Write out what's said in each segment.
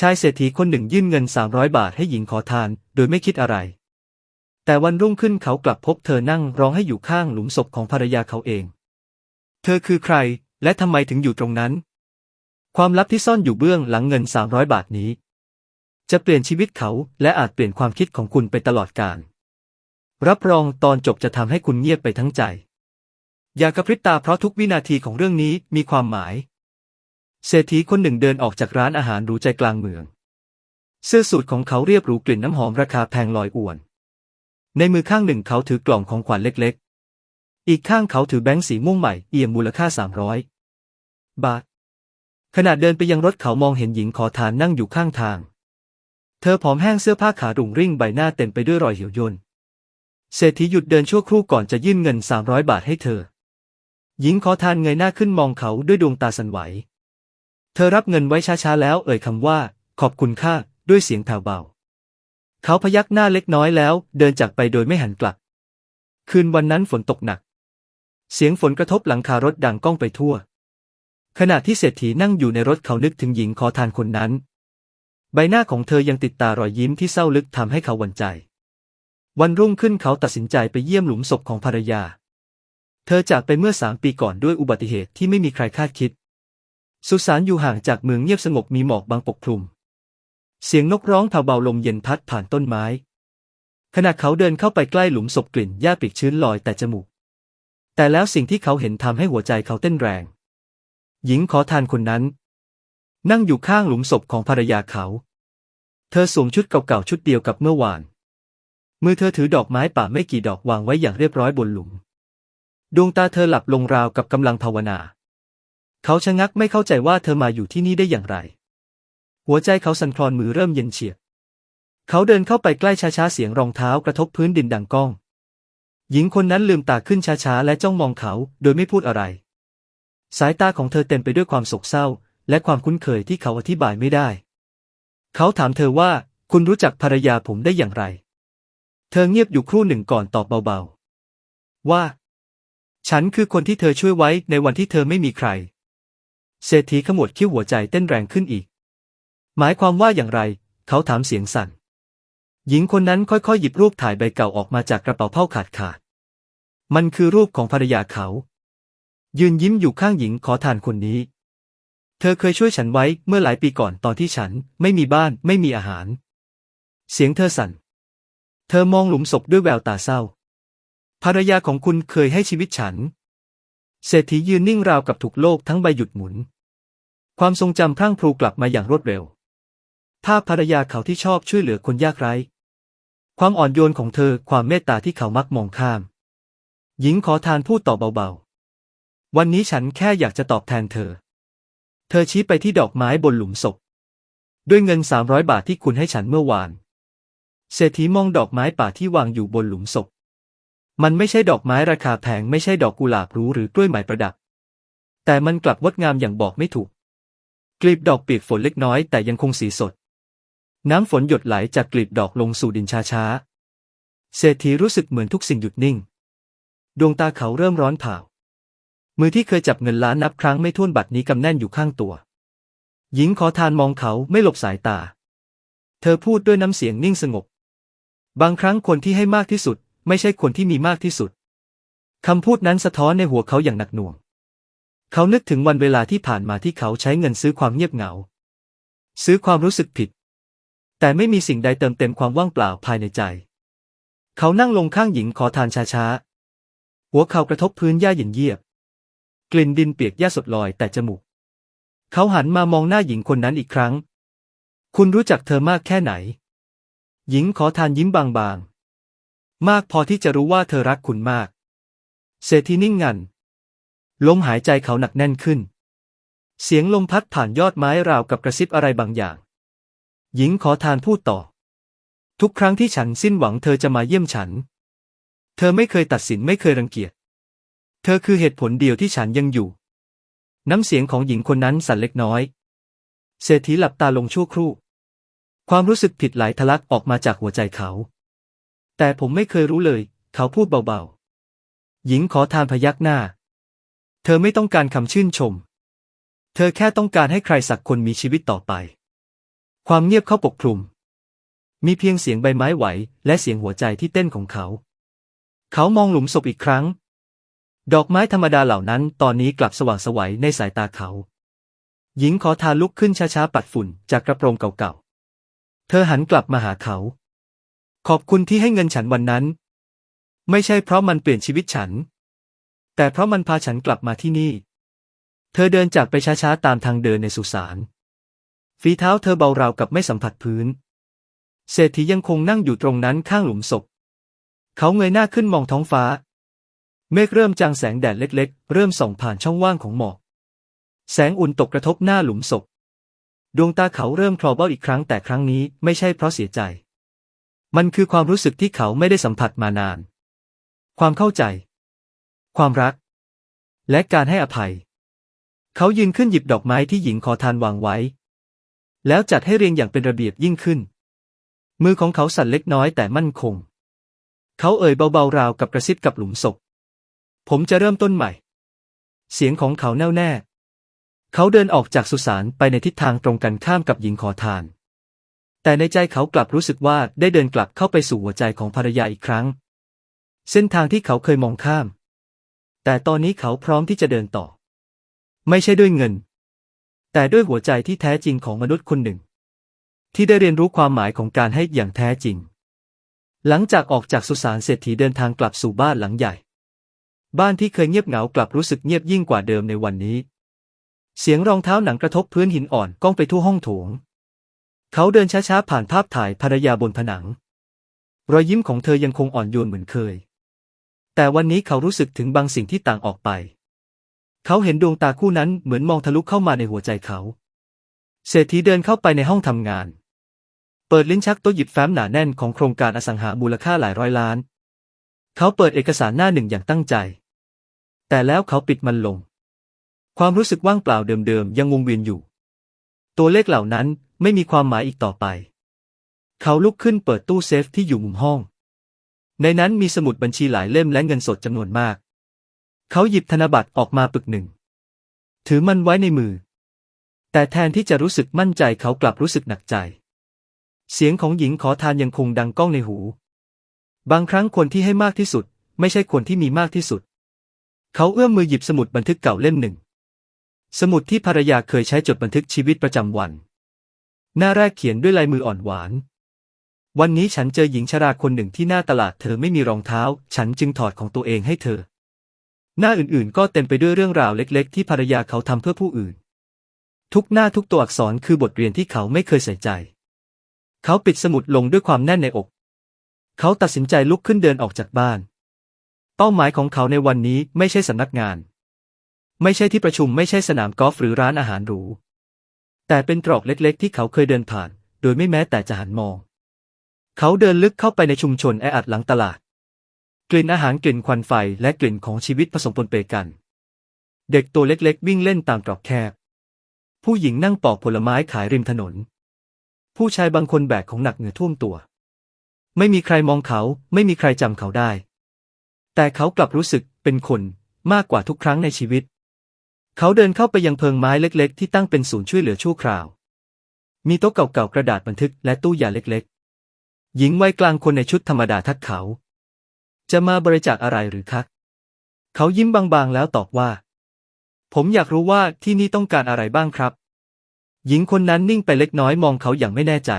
ชายเศรษฐีคนหนึ่งยื่นเงินสามร้อยบาทให้หญิงขอทาน โดยไม่คิดอะไร แต่วันรุ่งขึ้นเขากลับพบเธอนั่งร้องให้อยู่ข้างหลุมศพของภรรยาเขาเอง เธอคือใคร และทำไมถึงอยู่ตรงนั้น ความลับที่ซ่อนอยู่เบื้องหลังเงินสามร้อยบาทนี้ จะเปลี่ยนชีวิตเขาและอาจเปลี่ยนความคิดของคุณไปตลอดกาลรับรองตอนจบจะทำให้คุณเงียบไปทั้งใจ อย่ากระพริบตาเพราะทุกวินาทีของเรื่องนี้มีความหมาย เศรษฐีคนหนึ่งเดินออกจากร้านอาหารหรูใจกลางเมือง เสื้อสูทของเขาเรียบหรูกลิ่นน้ำหอมราคาแพงลอยอวน ในมือข้างหนึ่งเขาถือกล่องของขวัญเล็กๆ อีกข้างเขาถือแบงค์สีม่วงใหม่เอี่ยมมูลค่าสามร้อยบาท ขณะเดินไปยังรถเขามองเห็นหญิงขอทานนั่งอยู่ข้างทาง เธอผอมแห้งเสื้อผ้าขารุ่งริ่งใบหน้าเต็มไปด้วยรอยเหี่ยวย่น เศรษฐีหยุดเดินชั่วครู่ก่อนจะยื่นเงินสามร้อยบาทให้เธอ หญิงขอทานเงยหน้าขึ้นมองเขาด้วยดวงตาสันไหว เธอรับเงินไว้ช้าๆแล้วเอ่ยคำว่า ขอบคุณค่าด้วยเสียงแผ่วเบา เขาพยักหน้าเล็กน้อยแล้ว เดินจากไปโดยไม่หันกลับ คืนวันนั้นฝนตกหนัก เสียงฝนกระทบหลังคารถดังก้องไปทั่ว ขณะที่เศรษฐีนั่งอยู่ในรถเขานึกถึงหญิงขอทานคนนั้น ใบหน้าของเธอยังติดตารอยยิ้มที่เศร้าลึกทำให้เขาหวั่นใจ วันรุ่งขึ้นเขาตัดสินใจไปเยี่ยมหลุมศพของภรรยา เธอจากไปเมื่อสามปีก่อนด้วยอุบัติเหตุที่ไม่มีใครคาดคิด สุสานอยู่ห่างจากเมืองเงียบสงบมีหมอกบางปกคลุม เสียงนกร้องแผ่วเบาลมเย็นพัดผ่านต้นไม้ ขณะเขาเดินเข้าไปใกล้หลุมศพกลิ่นหญ้าปีกชื้นลอยแต่จมูก แต่แล้วสิ่งที่เขาเห็นทำให้หัวใจเขาเต้นแรง หญิงขอทานคนนั้น นั่งอยู่ข้างหลุมศพของภรรยาเขา เธอสวมชุดเก่าๆชุดเดียวกับเมื่อวาน มือเธอถือดอกไม้ป่าไม่กี่ดอกวางไว้อย่างเรียบร้อยบนหลุม ดวงตาเธอหลับลงราวกับกำลังภาวนา เขาชะงักไม่เข้าใจว่าเธอมาอยู่ที่นี่ได้อย่างไร หัวใจเขาสั่นคลอนมือเริ่มเย็นเฉียบ เขาเดินเข้าไปใกล้ช้าๆเสียงรองเท้ากระทบพื้นดินดังก้อง หญิงคนนั้นลืมตาขึ้นช้าๆและจ้องมองเขาโดยไม่พูดอะไร สายตาของเธอเต็มไปด้วยความโศกเศร้า และความคุ้นเคยที่เขาอธิบายไม่ได้ เขาถามเธอว่าคุณรู้จักภรรยาผมได้อย่างไร เธอเงียบอยู่ครู่หนึ่งก่อนตอบเบาๆ ว่า ฉันคือคนที่เธอช่วยไว้ในวันที่เธอไม่มีใคร เศรษฐีขมวดคิ้วหัวใจเต้นแรงขึ้นอีก หมายความว่าอย่างไร เขาถามเสียงสั่น หญิงคนนั้นค่อยๆ หยิบรูปถ่ายใบเก่าออกมาจากกระเป๋าผ้าขาดขาด มันคือรูปของภรรยาเขา ยืนยิ้มอยู่ข้างหญิงขอทานคนนี้ เธอเคยช่วยฉันไว้เมื่อหลายปีก่อนตอนที่ฉัน ไม่มีบ้านไม่มีอาหาร เสียงเธอสั่น เธอมองหลุมศพด้วยแววตาเศร้า ภรรยาของคุณเคยให้ชีวิตฉัน เศรษฐียืนนิ่งราวกับถูกโลกทั้งใบหยุดหมุน ความทรงจำพรั่งพรูกลับมาอย่างรวดเร็ว ภาพภรรยาเขาที่ชอบช่วยเหลือคนยากไร้ ความอ่อนโยนของเธอ ความเมตตาที่เขามักมองข้าม หญิงขอทานพูดต่อเบาๆ วันนี้ฉันแค่อยากจะตอบแทนเธอ เธอชี้ไปที่ดอกไม้บนหลุมศพ ด้วยเงินสามร้อยบาทที่คุณให้ฉันเมื่อวาน เศรษฐีมองดอกไม้ป่าที่วางอยู่บนหลุมศพ มันไม่ใช่ดอกไม้ราคาแพงไม่ใช่ดอกกุหลาบรูหรือกล้วยไม้ประดับ แต่มันกลับงดงามอย่างบอกไม่ถูก กลีบดอกเปียกฝนเล็กน้อยแต่ยังคงสีสด น้ำฝนหยดไหลจากกลีบดอกลงสู่ดินช้าๆ เศรษฐีรู้สึกเหมือนทุกสิ่งหยุดนิ่ง ดวงตาเขาเริ่มร้อนเผา มือที่เคยจับเงินล้านนับครั้งไม่ถ้วนบัตรนี้กำแน่นอยู่ข้างตัว หญิงขอทานมองเขาไม่หลบสายตา เธอพูดด้วยน้ำเสียงนิ่งสงบ บางครั้งคนที่ให้มากที่สุด ไม่ใช่คนที่มีมากที่สุดคำพูดนั้นสะท้อนในหัวเขาอย่างหนักหน่วง เขานึกถึงวันเวลาที่ผ่านมาที่เขาใช้เงินซื้อความเงียบเหงา ซื้อความรู้สึกผิด แต่ไม่มีสิ่งใดเติมเต็มความว่างเปล่าภายในใจ เขานั่งลงข้างหญิงขอทานช้าๆ หัวเข่ากระทบพื้นหญ้าเย็นเยียบ กลิ่นดินเปียกหญ้าสดลอยแต่จมูก เขาหันมามองหน้าหญิงคนนั้นอีกครั้ง คุณรู้จักเธอมากแค่ไหน หญิงขอทานยิ้มบางๆ มากพอที่จะรู้ว่าเธอรักคุณมาก เศรษฐีนิ่งงัน ลมหายใจเขาหนักแน่นขึ้น เสียงลมพัดผ่านยอดไม้ราวกับกระซิบอะไรบางอย่าง หญิงขอทานพูดต่อ ทุกครั้งที่ฉันสิ้นหวังเธอจะมาเยี่ยมฉัน เธอไม่เคยตัดสินไม่เคยรังเกียจ เธอคือเหตุผลเดียวที่ฉันยังอยู่ น้ำเสียงของหญิงคนนั้นสั่นเล็กน้อย เศรษฐีหลับตาลงชั่วครู่ ความรู้สึกผิดไหลทะลักออกมาจากหัวใจเขา แต่ผมไม่เคยรู้เลย เขาพูดเบาๆ หญิงขอทานพยักหน้า เธอไม่ต้องการคำชื่นชม เธอแค่ต้องการให้ใครสักคนมีชีวิตต่อไป ความเงียบเข้าปกคลุม มีเพียงเสียงใบไม้ไหว และเสียงหัวใจที่เต้นของเขา เขามองหลุมศพอีกครั้ง ดอกไม้ธรรมดาเหล่านั้น ตอนนี้กลับสว่างสวัยในสายตาเขา หญิงขอทานลุกขึ้นช้าๆปัดฝุ่นจากกระโปรงเก่าๆ เธอหันกลับมาหาเขา ขอบคุณที่ให้เงินฉันวันนั้น ไม่ใช่เพราะมันเปลี่ยนชีวิตฉัน แต่เพราะมันพาฉันกลับมาที่นี่ เธอเดินจากไปช้าๆ ตามทางเดินในสุสาน ฝีเท้าเธอเบาราวกับไม่สัมผัสพื้น เศรษฐียังคงนั่งอยู่ตรงนั้นข้างหลุมศพ เขาเงยหน้าขึ้นมองท้องฟ้า เมฆเริ่มจางแสงแดดเล็กๆ เริ่มส่องผ่านช่องว่างของหมอก แสงอุ่นตกกระทบหน้าหลุมศพ ดวงตาเขาเริ่มคลอเบ้าอีกครั้งแต่ครั้งนี้ไม่ใช่เพราะเสียใจ มันคือความรู้สึกที่เขาไม่ได้สัมผัสมานาน ความเข้าใจ ความรัก และการให้อภัย เขายืนขึ้นหยิบดอกไม้ที่หญิงขอทานวางไว้ แล้วจัดให้เรียงอย่างเป็นระเบียบยิ่งขึ้น มือของเขาสั่นเล็กน้อยแต่มั่นคง เขาเอ่ยเบาๆราวกับกระซิบกับหลุมศพ ผมจะเริ่มต้นใหม่ เสียงของเขาแน่วแน่ เขาเดินออกจากสุสานไปในทิศทางตรงกันข้ามกับหญิงขอทาน แต่ในใจเขากลับรู้สึกว่าได้เดินกลับเข้าไปสู่หัวใจของภรรยาอีกครั้ง เส้นทางที่เขาเคยมองข้าม แต่ตอนนี้เขาพร้อมที่จะเดินต่อ ไม่ใช่ด้วยเงิน แต่ด้วยหัวใจที่แท้จริงของมนุษย์คนหนึ่ง ที่ได้เรียนรู้ความหมายของการให้อย่างแท้จริง หลังจากออกจากสุสานเศรษฐีเดินทางกลับสู่บ้านหลังใหญ่ บ้านที่เคยเงียบเหงากลับรู้สึกเงียบยิ่งกว่าเดิมในวันนี้ เสียงรองเท้าหนังกระทบพื้นหินอ่อนก้องไปทั่วห้องโถง เขาเดินช้าๆผ่านภาพถ่ายภรรยาบนผนัง รอยยิ้มของเธอยังคงอ่อนโยนเหมือนเคย แต่วันนี้เขารู้สึกถึงบางสิ่งที่ต่างออกไป เขาเห็นดวงตาคู่นั้นเหมือนมองทะลุเข้ามาในหัวใจเขา เศรษฐีเดินเข้าไปในห้องทำงาน เปิดลิ้นชักโต๊ะหยิบแฟ้มหนาแน่นของโครงการอสังหามูลค่าหลายร้อยล้าน เขาเปิดเอกสารหน้าหนึ่งอย่างตั้งใจ แต่แล้วเขาปิดมันลง ความรู้สึกว่างเปล่าเดิมๆยังวงเวียนอยู่ ตัวเลขเหล่านั้นไม่มีความหมายอีกต่อไป เขาลุกขึ้นเปิดตู้เซฟที่อยู่มุมห้อง ในนั้นมีสมุดบัญชีหลายเล่มและเงินสดจำนวนมาก เขาหยิบธนบัตรออกมาปึกหนึ่ง ถือมันไว้ในมือ แต่แทนที่จะรู้สึกมั่นใจเขากลับรู้สึกหนักใจ เสียงของหญิงขอทานยังคงดังก้องในหู บางครั้งคนที่ให้มากที่สุด ไม่ใช่คนที่มีมากที่สุด เขาเอื้อมมือหยิบสมุดบันทึกเก่าเล่มหนึ่ง สมุดที่ภรรยาเคยใช้จดบันทึกชีวิตประจำวัน หน้าแรกเขียนด้วยลายมืออ่อนหวาน วันนี้ฉันเจอหญิงชราคนหนึ่งที่หน้าตลาดเธอไม่มีรองเท้า ฉันจึงถอดของตัวเองให้เธอ หน้าอื่นๆ ก็เต็มไปด้วยเรื่องราวเล็กๆ ที่ภรรยาเขาทำเพื่อผู้อื่น ทุกหน้าทุกตัวอักษรคือบทเรียนที่เขาไม่เคยใส่ใจ เขาปิดสมุดลงด้วยความแน่นในอก เขาตัดสินใจลุกขึ้นเดินออกจากบ้าน เป้าหมายของเขาในวันนี้ไม่ใช่สำนักงาน ไม่ใช่ที่ประชุมไม่ใช่สนามกอล์ฟหรือร้านอาหารหรู แต่เป็นตรอกเล็กๆ ที่เขาเคยเดินผ่าน โดยไม่แม้แต่จะหันมอง เขาเดินลึกเข้าไปในชุมชนแออัดหลังตลาด กลิ่นอาหารกลิ่นควันไฟและกลิ่นของชีวิตผสมปนเปกัน เด็กตัวเล็กๆ วิ่งเล่นตามตรอกแคบ ผู้หญิงนั่งปอกผลไม้ขายริมถนน ผู้ชายบางคนแบกของหนักเหงื่อท่วมตัว ไม่มีใครมองเขาไม่มีใครจำเขาได้ แต่เขากลับรู้สึกเป็นคนมากกว่าทุกครั้งในชีวิต เขาเดินเข้าไปยังเพิงไม้เล็กๆ ที่ตั้งเป็นศูนย์ช่วยเหลือชั่วคราว มีโต๊ะเก่าๆกระดาษบันทึกและตู้ยาเล็กๆ หญิงวัยกลางคนในชุดธรรมดาทักเขา จะมาบริจาคอะไรหรือคะเขายิ้มบางๆแล้วตอบว่า ผมอยากรู้ว่าที่นี่ต้องการอะไรบ้างครับ หญิงคนนั้นนิ่งไปเล็กน้อยมองเขาอย่างไม่แน่ใจ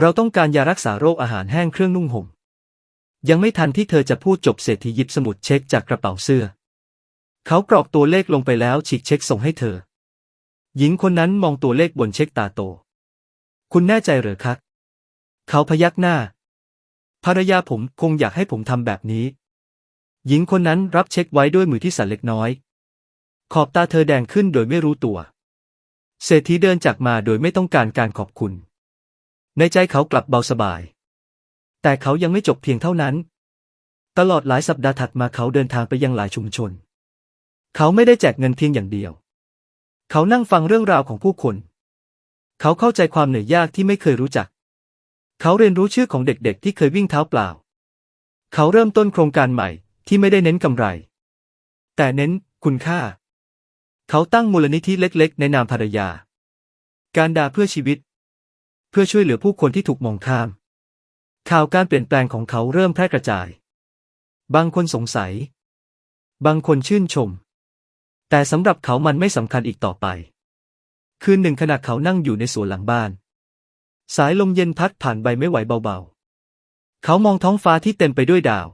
เราต้องการยารักษาโรคอาหารแห้งเครื่องนุ่งห่ม ยังไม่ทันที่เธอจะพูดจบเศรษฐีหยิบสมุดเช็คจากกระเป๋าเสื้อ เขากรอกตัวเลขลงไปแล้วฉีกเช็คส่งให้เธอ หญิงคนนั้นมองตัวเลขบนเช็คตาโต คุณแน่ใจหรือคะ เขาพยักหน้า ภรรยาผมคงอยากให้ผมทำแบบนี้ หญิงคนนั้นรับเช็คไว้ด้วยมือที่สั่นเล็กน้อย ขอบตาเธอแดงขึ้นโดยไม่รู้ตัว เศรษฐีเดินจากมาโดยไม่ต้องการการขอบคุณ ในใจเขากลับเบาสบาย แต่เขายังไม่จบเพียงเท่านั้น ตลอดหลายสัปดาห์ถัดมาเขาเดินทางไปยังหลายชุมชน เขาไม่ได้แจกเงินเพียงอย่างเดียว เขานั่งฟังเรื่องราวของผู้คน เขาเข้าใจความเหนื่อยยากที่ไม่เคยรู้จัก เขาเรียนรู้ชื่อของเด็กๆ ที่เคยวิ่งเท้าเปล่า เขาเริ่มต้นโครงการใหม่ที่ไม่ได้เน้นกำไร แต่เน้นคุณค่า เขาตั้งมูลนิธิเล็กๆ ในนามภรรยา การดาเพื่อชีวิต เพื่อช่วยเหลือผู้คนที่ถูกมองข้าม ข่าวการเปลี่ยนแปลงของเขาเริ่มแพร่กระจาย บางคนสงสัย บางคนชื่นชม แต่สำหรับเขามันไม่สำคัญอีกต่อไป คืนหนึ่งขณะเขานั่งอยู่ในสวนหลังบ้าน สายลมเย็นพัดผ่านใบไม่ไหวเบาๆ เขามองท้องฟ้าที่เต็มไปด้วยดาว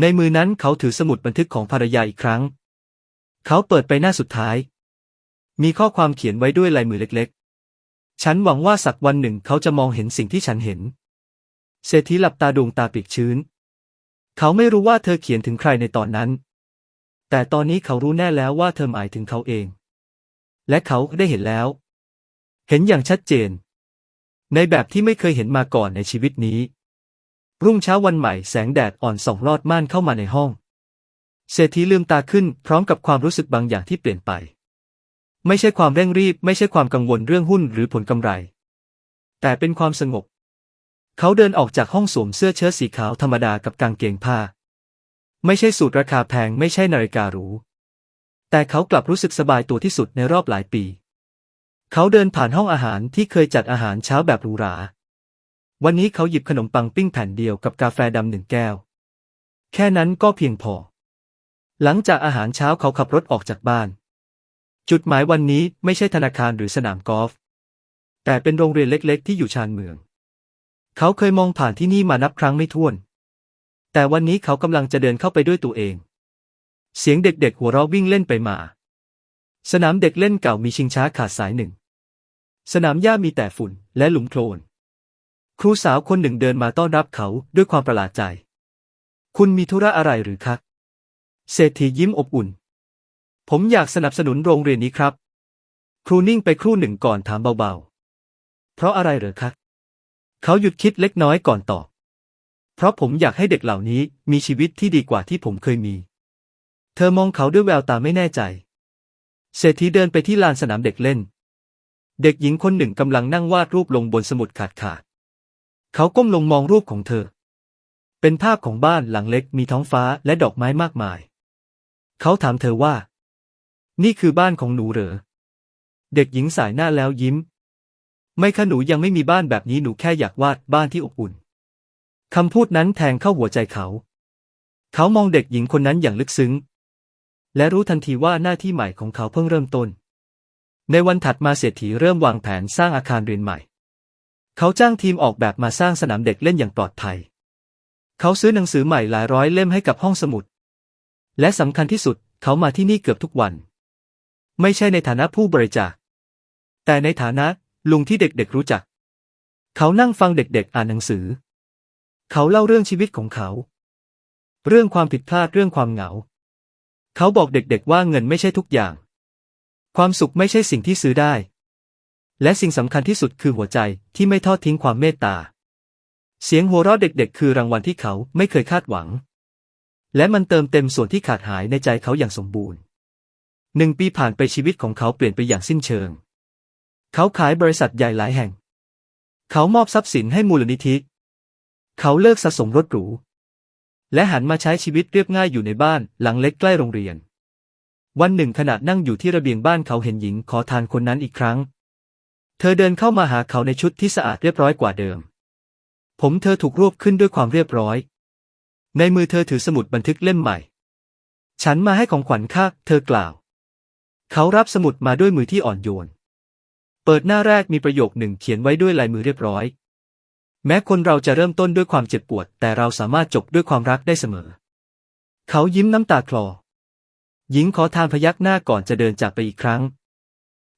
ในมือนั้นเขาถือสมุดบันทึกของภรรยาอีกครั้ง เขาเปิดไปหน้าสุดท้าย มีข้อความเขียนไว้ด้วยลายมือเล็กๆ ฉันหวังว่าสักวันหนึ่งเขาจะมองเห็นสิ่งที่ฉันเห็น เศรษฐีหลับตาดวงตาปิดชื้น เขาไม่รู้ว่าเธอเขียนถึงใครในตอนนั้น แต่ตอนนี้เขารู้แน่แล้วว่าเธอหมายถึงเขาเอง และเขาได้เห็นแล้ว เห็นอย่างชัดเจน ในแบบที่ไม่เคยเห็นมาก่อนในชีวิตนี้ รุ่งเช้าวันใหม่แสงแดดอ่อนส่องลอดม่านเข้ามาในห้อง เศรษฐีลืมตาขึ้นพร้อมกับความรู้สึกบางอย่างที่เปลี่ยนไป ไม่ใช่ความเร่งรีบ ไม่ใช่ความกังวลเรื่องหุ้นหรือผลกำไร แต่เป็นความสงบ เขาเดินออกจากห้องสวมเสื้อเชิ้ตสีขาวธรรมดากับกางเกงผ้า ไม่ใช่สูตรราคาแพงไม่ใช่นาฬิกาหรู แต่เขากลับรู้สึกสบายตัวที่สุดในรอบหลายปี เขาเดินผ่านห้องอาหารที่เคยจัดอาหารเช้าแบบหรูหรา วันนี้เขาหยิบขนมปังปิ้งแผ่นเดียวกับกาแฟดำหนึ่งแก้ว แค่นั้นก็เพียงพอ หลังจากอาหารเช้าเขาขับรถออกจากบ้าน จุดหมายวันนี้ไม่ใช่ธนาคารหรือสนามกอล์ฟ แต่เป็นโรงเรียนเล็ก ๆ ที่อยู่ชานเมือง เขาเคยมองผ่านที่นี่มานับครั้งไม่ถ้วน แต่วันนี้เขากำลังจะเดินเข้าไปด้วยตัวเอง เสียงเด็ก ๆ หัวเราะวิ่งเล่นไปมา สนามเด็กเล่นเก่ามีชิงช้าขาดสายหนึ่ง สนามหญ้ามีแต่ฝุ่นและหลุมโคลน ครูสาวคนหนึ่งเดินมาต้อนรับเขาด้วยความประหลาดใจ คุณมีธุระอะไรหรือครับเศรษฐียิ้มอบอุ่น ผมอยากสนับสนุนโรงเรียนนี้ครับ ครูนิ่งไปครู่หนึ่งก่อนถามเบาๆ เพราะอะไรเหรอครับเขาหยุดคิดเล็กน้อยก่อนตอบ เพราะผมอยากให้เด็กเหล่านี้มีชีวิตที่ดีกว่าที่ผมเคยมี เธอมองเขาด้วยแววตาไม่แน่ใจ เศรษฐีเดินไปที่ลานสนามเด็กเล่น เด็กหญิงคนหนึ่งกำลังนั่งวาดรูปลงบนสมุดขาดขาด เขาก้มลงมองรูปของเธอ เป็นภาพของบ้านหลังเล็กมีท้องฟ้าและดอกไม้มากมาย เขาถามเธอว่า นี่คือบ้านของหนูเหรอ เด็กหญิงสายหน้าแล้วยิ้ม ไม่ค่ะหนูยังไม่มีบ้านแบบนี้หนูแค่อยากวาดบ้านที่อบอุ่น คำพูดนั้นแทงเข้าหัวใจเขา เขามองเด็กหญิงคนนั้นอย่างลึกซึ้ง และรู้ทันทีว่าหน้าที่ใหม่ของเขาเพิ่งเริ่มต้น ในวันถัดมาเศรษฐีเริ่มวางแผนสร้างอาคารเรียนใหม่ เขาจ้างทีมออกแบบมาสร้างสนามเด็กเล่นอย่างปลอดภัย เขาซื้อหนังสือใหม่หลายร้อยเล่มให้กับห้องสมุด และสำคัญที่สุดเขามาที่นี่เกือบทุกวัน ไม่ใช่ในฐานะผู้บริจาค แต่ในฐานะลุงที่เด็กๆรู้จัก เขานั่งฟังเด็กๆอ่านหนังสือ เขาเล่าเรื่องชีวิตของเขา เรื่องความผิดพลาดเรื่องความเหงา เขาบอกเด็กๆว่าเงินไม่ใช่ทุกอย่าง ความสุขไม่ใช่สิ่งที่ซื้อได้ และสิ่งสำคัญที่สุดคือหัวใจที่ไม่ทอดทิ้งความเมตตา เสียงหัวเราะเด็กๆ คือรางวัลที่เขาไม่เคยคาดหวัง และมันเติมเต็มส่วนที่ขาดหายในใจเขาอย่างสมบูรณ์หนึ่งปีผ่านไปชีวิตของเขาเปลี่ยนไปอย่างสิ้นเชิง เขาขายบริษัทใหญ่หลายแห่ง เขามอบทรัพย์สินให้มูลนิธิ เขาเลิกสะสมรถหรู และหันมาใช้ชีวิตเรียบง่ายอยู่ในบ้านหลังเล็กใกล้โรงเรียน วันหนึ่งขณะนั่งอยู่ที่ระเบียงบ้านเขาเห็นหญิงขอทานคนนั้นอีกครั้ง เธอเดินเข้ามาหาเขาในชุดที่สะอาดเรียบร้อยกว่าเดิม ผมเธอถูกรวบขึ้นด้วยความเรียบร้อย ในมือเธอถือสมุดบันทึกเล่มใหม่ ฉันมาให้ของขวัญค่าเธอกล่าว เขารับสมุดมาด้วยมือที่อ่อนโยน เปิดหน้าแรกมีประโยคหนึ่งเขียนไว้ด้วยลายมือเรียบร้อย แม้คนเราจะเริ่มต้นด้วยความเจ็บปวด แต่เราสามารถจบด้วยความรักได้เสมอ เขายิ้มน้ำตาคลอ หญิงขอทานพยักหน้าก่อนจะเดินจากไปอีกครั้ง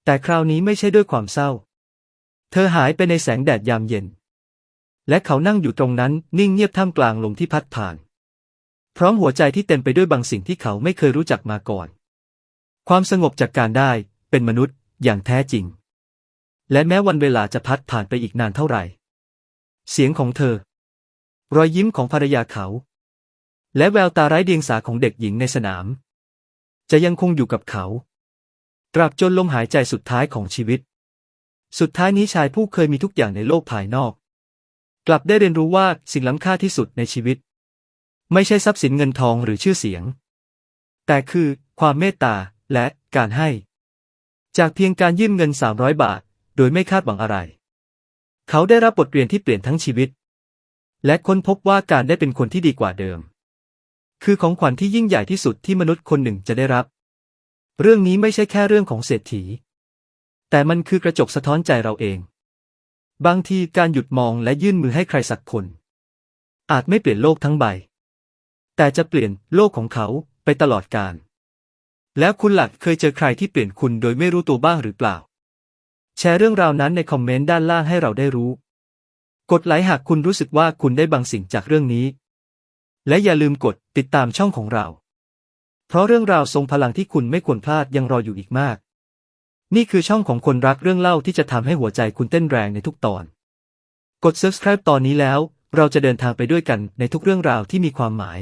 แต่คราวนี้ไม่ใช่ด้วยความเศร้า เธอหายไปในแสงแดดยามเย็น และเขานั่งอยู่ตรงนั้นนิ่งเงียบท่ามกลางลมที่พัดผ่าน พร้อมหัวใจที่เต็มไปด้วยบางสิ่งที่เขาไม่เคยรู้จักมาก่อน ความสงบจากการได้เป็นมนุษย์อย่างแท้จริง และแม้วันเวลาจะพัดผ่านไปอีกนานเท่าไหร่ เสียงของเธอ รอยยิ้มของภรรยาเขา และแววตาไร้เดียงสาของเด็กหญิงในสนาม จะยังคงอยู่กับเขา ตราบจนลมหายใจสุดท้ายของชีวิต สุดท้ายนี้ชายผู้เคยมีทุกอย่างในโลกภายนอก กลับได้เรียนรู้ว่าสิ่งล้ำค่าที่สุดในชีวิต ไม่ใช่ทรัพย์สินเงินทองหรือชื่อเสียง แต่คือความเมตตาและการให้ จากเพียงการยื่นเงิน 300 บาท โดยไม่คาดหวังอะไร เขาได้รับบทเรียนที่เปลี่ยนทั้งชีวิต และค้นพบว่าการได้เป็นคนที่ดีกว่าเดิม คือของขวัญที่ยิ่งใหญ่ที่สุดที่มนุษย์คนหนึ่งจะได้รับ เรื่องนี้ไม่ใช่แค่เรื่องของเศรษฐี แต่มันคือกระจกสะท้อนใจเราเอง บางทีการหยุดมองและยื่นมือให้ใครสักคน อาจไม่เปลี่ยนโลกทั้งใบ แต่จะเปลี่ยนโลกของเขาไปตลอดกาลแล้วคุณหลักเคยเจอใครที่เปลี่ยนคุณโดยไม่รู้ตัวบ้างหรือเปล่า แชร์เรื่องราวนั้นในคอมเมนต์ด้านล่างให้เราได้รู้ กดไลค์หากคุณรู้สึกว่าคุณได้บางสิ่งจากเรื่องนี้ และอย่าลืมกดติดตามช่องของเรา เพราะเรื่องราวทรงพลังที่คุณไม่ควรพลาดยังรออยู่อีกมาก นี่คือช่องของคนรักเรื่องเล่าที่จะทำให้หัวใจคุณเต้นแรงในทุกตอน กด subscribe ตอนนี้แล้ว เราจะเดินทางไปด้วยกันในทุกเรื่องราวที่มีความหมาย